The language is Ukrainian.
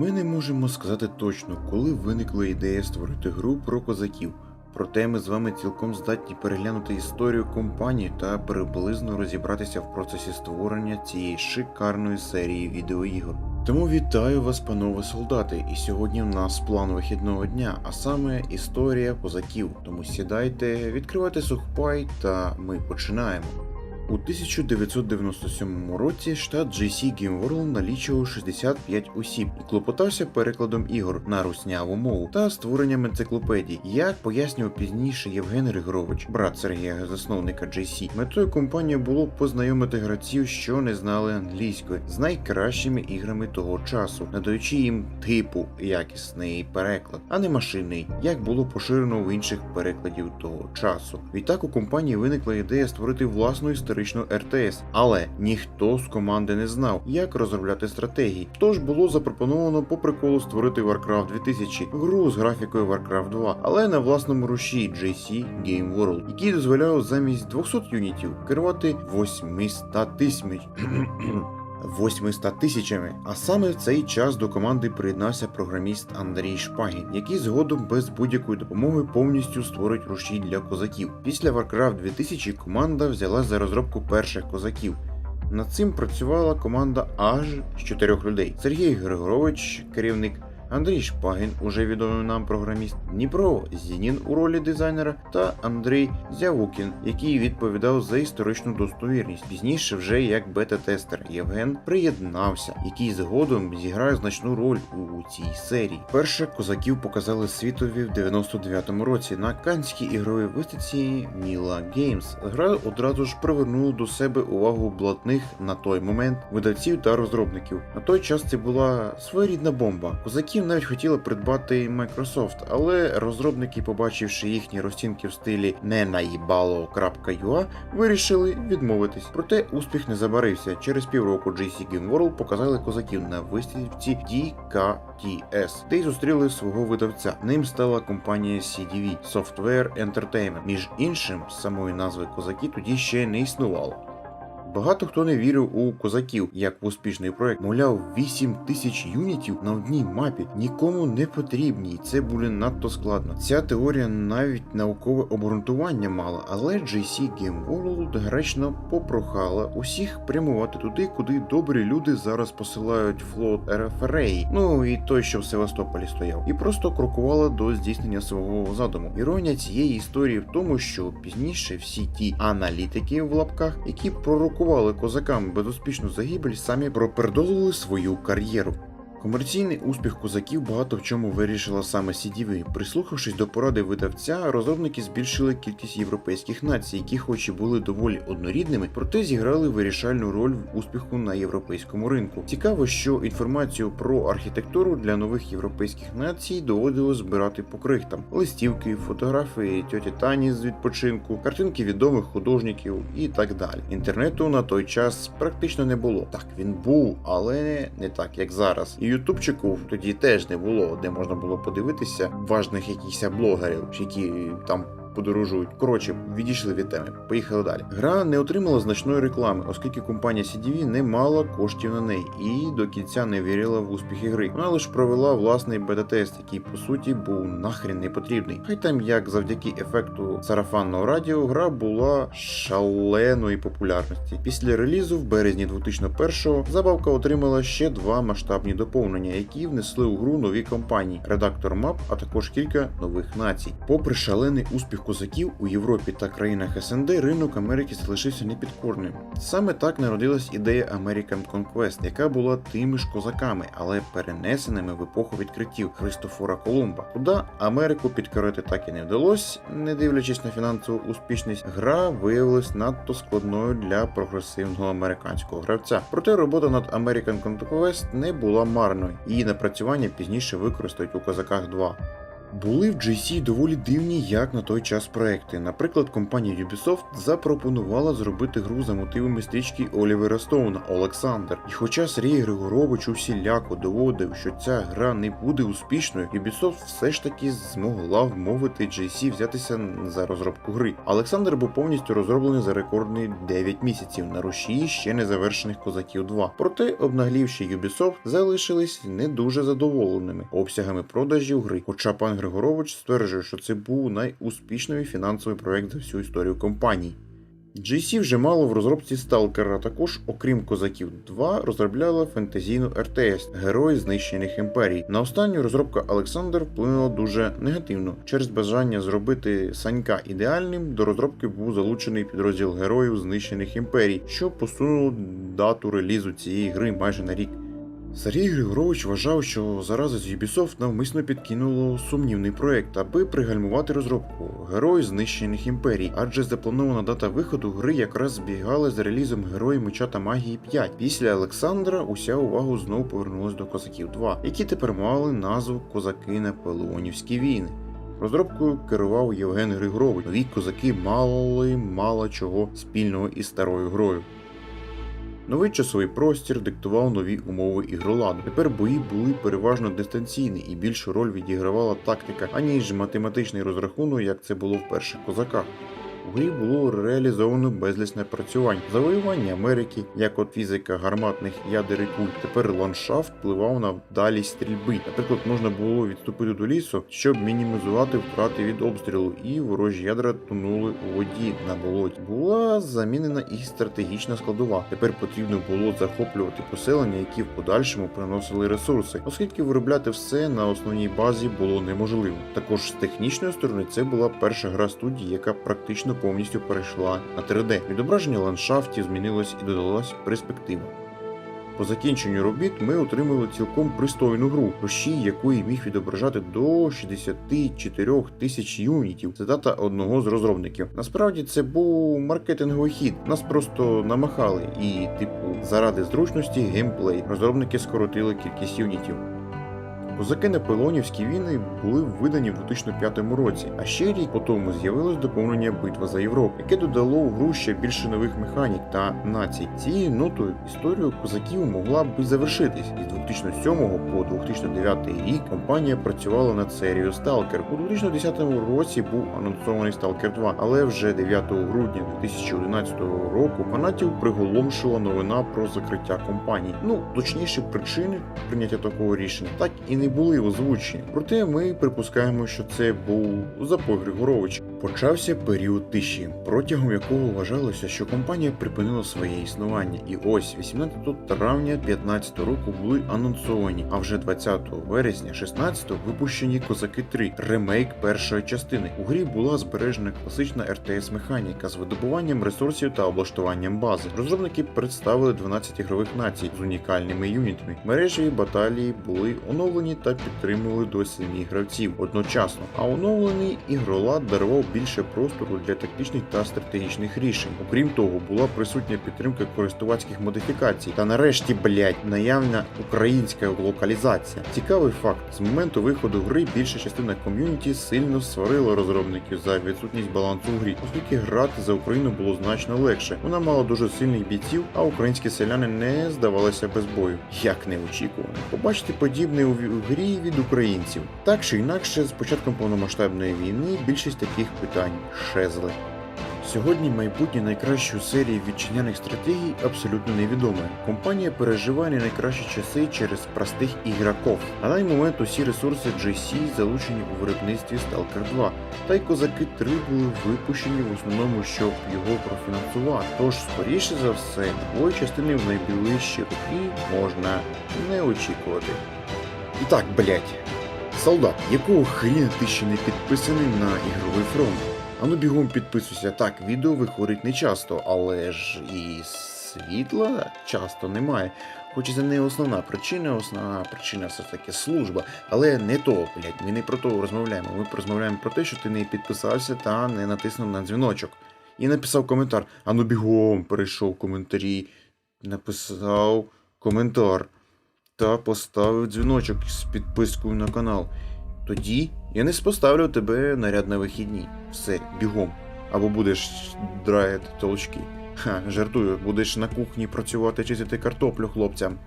Ми не можемо сказати точно, коли виникла ідея створити гру про козаків. Проте ми з вами цілком здатні переглянути історію компанії та приблизно розібратися в процесі створення цієї шикарної серії відеоігор. Тому вітаю вас, панове солдати, і сьогодні в нас план вихідного дня, а саме історія козаків. Тому сідайте, відкривайте сухпай та ми починаємо. У 1997 році штат GC Game World налічував 65 осіб і клопотався перекладом ігор на русняву мову та створенням енциклопедій. Як пояснював пізніше Євген Григорович, брат Сергія, засновника GC, метою компанії було познайомити гравців, що не знали англійської, з найкращими іграми того часу, надаючи їм типу якісний переклад, а не машинний, як було поширено в інших перекладів того часу. Відтак у компанії виникла ідея створити власну історичну РТС, але ніхто з команди не знав, як розробляти стратегії. Тож було запропоновано по приколу створити Warcraft 2000, гру з графікою Warcraft 2, але на власному руші JC Game World, який дозволяв замість 200 юнітів керувати 800 тисяч. 800 тисячами. А саме в цей час до команди приєднався програміст Андрій Шпагін, який згодом без будь-якої допомоги повністю створить рушій для козаків. Після Warcraft 2000 команда взяла за розробку перших козаків. Над цим працювала команда аж з чотирьох людей: Сергій Григорович, керівник. Андрій Шпагін, уже відомий нам програміст, Дніпро Зінін у ролі дизайнера та Андрій Зявукін, який відповідав за історичну достовірність. Пізніше, вже як бета-тестер Євген приєднався, який згодом зіграє значну роль у цій серії. Перше козаків показали світові в 99-му році на Канській ігровій виставці Міла Геймс. Гра одразу ж привернула до себе увагу блатних на той момент видавців та розробників. На той час це була своєрідна бомба. Козаків навіть хотіли придбати Microsoft, але розробники, побачивши їхні розцінки в стилі не наїбало.ua, вирішили відмовитись. Проте успіх не забарився. Через півроку GC Game World показали козаків на виставці DKTS, де й зустріли свого видавця. Ним стала компанія CDV Software Entertainment. Між іншим, самої назви козаки тоді ще не існувало. Багато хто не вірив у козаків як в успішний проект. Мовляв, 8 тисяч юнітів на одній мапі нікому не потрібні, і це буде надто складно. Ця теорія навіть наукове обґрунтування мала, але GC Game World гречно попрохала усіх прямувати туди, куди добрі люди зараз посилають флот РФРА, ну і той, що в Севастополі стояв, і просто крокувала до здійснення свого задуму. Іронія цієї історії в тому, що пізніше всі ті аналітики в лапках, які пророкували козакам безуспішну загибель, самі пропердолили свою кар'єру. Комерційний успіх козаків багато в чому вирішила саме CDV. Прислухавшись до поради видавця, розробники збільшили кількість європейських націй, які хоч і були доволі однорідними, проте зіграли вирішальну роль в успіху на європейському ринку. Цікаво, що інформацію про архітектуру для нових європейських націй доводилось збирати по крихтам: листівки, фотографії тьоті Тані з відпочинку, картинки відомих художників і так далі. Інтернету на той час практично не було. Так він був, але не так як зараз. І ютубчику тоді теж не було, де можна було подивитися важних якихось блогерів, які там. Подорожують. Коротше, відійшли від теми. Поїхали далі. Гра не отримала значної реклами, оскільки компанія CDV не мала коштів на неї і до кінця не вірила в успіхи гри. Вона лише провела власний бета-тест, який по суті був нахрен не потрібний. Хай там як завдяки ефекту сарафанного радіо гра була шаленої популярності. Після релізу в березні 2001-го забавка отримала ще два масштабні доповнення, які внесли у гру нові компанії, редактор мап, а також кілька нових націй. Попри шалений успіх козаків у Європі та країнах СНД, ринок Америки залишився непідкорним. Саме так народилась ідея American Conquest, яка була тими ж козаками, але перенесеними в епоху відкриттів Христофора Колумба. Туди Америку підкорити так і не вдалося, не дивлячись на фінансову успішність, гра виявилась надто складною для прогресивного американського гравця. Проте робота над American Conquest не була марною. Її напрацювання пізніше використають у козаках 2. Були в GC доволі дивні як на той час проекти. Наприклад, компанія Ubisoft запропонувала зробити гру за мотивами стрічки Олівера Стоуна Олександр. І хоча Сергій Григорович усіляко доводив, що ця гра не буде успішною, Ubisoft все ж таки змогла вмовити GC взятися за розробку гри. Олександр був повністю розроблений за рекордні 9 місяців на рушії ще не завершених козаків 2. Проте обнаглівши Ubisoft залишились не дуже задоволеними обсягами продажів гри. Хоча пан Григорович стверджує, що це був найуспішніший фінансовий проект за всю історію компанії. GC вже мало в розробці Stalker, а також, окрім Козаків 2, розробляла фентезійну RTS Герої знищених імперій. На останню розробка Олександр вплинула дуже негативно. Через бажання зробити Санька ідеальним, до розробки був залучений підрозділ героїв знищених імперій, що посунуло дату релізу цієї гри майже на рік. Сергій Григорович вважав, що зараза з Ubisoft навмисно підкинуло сумнівний проект, аби пригальмувати розробку Герої знищених імперій, адже запланована дата виходу гри якраз збігала з релізом Герої Меча та Магії 5. Після Олександра уся увагу знову повернулась до Козаків 2, які тепер мали назву Козаки Наполеонівські війни. Розробкою керував Євген Григорович. Нові козаки мали мало чого спільного із старою грою. Новий часовий простір диктував нові умови ігроладу. Тепер бої були переважно дистанційні і більшу роль відігравала тактика, аніж математичний розрахунок, як це було в перших козаках. У грі було реалізовано безліч напрацювань, завоювання Америки, як от фізика гарматних ядер і куль. Тепер ландшафт впливав на вдалість стрільби. Наприклад, можна було відступити до лісу, щоб мінімізувати втрати від обстрілу, і ворожі ядра тонули у воді на болоті. Була замінена і стратегічна складова. Тепер потрібно було захоплювати поселення, які в подальшому приносили ресурси, оскільки виробляти все на основній базі було неможливо. Також з технічної сторони це була перша гра студії, яка практично повністю перейшла на 3D. Відображення ландшафтів змінилось і додалась перспектива. По закінченню робіт ми отримали цілком пристойну гру, рушій якої міг відображати до 64 тисяч юнітів. Цитата одного з розробників. Насправді це був маркетинговий хід. Нас просто намахали, і, типу, заради зручності геймплей розробники скоротили кількість юнітів. Козаки Наполеонівські війни були видані в 2005 році, а ще рік по тому з'явилось доповнення Битва за Європу, яке додало у гру ще більше нових механік та націй. Цією нотою історію козаків могла б завершитись. Із 2007 по 2009 рік компанія працювала над серією Stalker. У 2010 році був анонсований Stalker 2, але вже 9 грудня 2011 року фанатів приголомшила новина про закриття компанії. Ну точніше, причини прийняття такого рішення так і не були озвучені. Проте ми припускаємо, що це був запой Григорович. Почався період тиші, протягом якого вважалося, що компанія припинила своє існування. І ось 18 травня 2015 року були анонсовані, а вже 20 вересня 16 випущені Козаки 3, ремейк першої частини. У грі була збережена класична РТС механіка з видобуванням ресурсів та облаштуванням бази. Розробники представили 12 ігрових націй з унікальними юнітами. Мережеві баталії були оновлені та підтримували до 7 гравців одночасно. А оновлений ігролад дарував більше простору для тактичних та стратегічних рішень. Окрім того, була присутня підтримка користувацьких модифікацій. Та нарешті, блять, наявна українська локалізація. Цікавий факт: з моменту виходу гри більша частина ком'юніті сильно сварила розробників за відсутність балансу у грі, оскільки грати за Україну було значно легше. Вона мала дуже сильних бійців, а українські селяни не здавалися без бою. Як неочікувано. Побачити подібне у грі від українців. Так чи інакше, з початком повномасштабної війни більшість таких питань щезли. Сьогодні майбутнє найкращої серії вітчизняних стратегій абсолютно невідоме. Компанія переживає не найкращі часи через простих ігроків. На даний момент усі ресурси GC залучені у виробництві Stalker 2, та й Козаки 3 були випущені в основному, щоб його профінансувати. Тож, скоріше за все, нової частини в найближчі роки можна не очікувати. І так, блять, солдат, якого хріна ти ще не підписаний на ігровий фронт? Ану бігом підписуйся. Так, відео виходить не часто, але ж і світла часто немає. Хоч і це не основна причина, основна причина все ж таки служба. Але не то, блядь, ми не про то розмовляємо. Ми розмовляємо про те, що ти не підписався та не натиснув на дзвіночок. І написав коментар. Ану бігом перейшов коментарі, написав коментар та поставив дзвіночок з підпискою на канал. Тоді Я не споставлю тебе наряд на вихідні. Все, бігом. Або будеш драяти толчки. Ха, жартую, будеш на кухні працювати чистити картоплю хлопцям.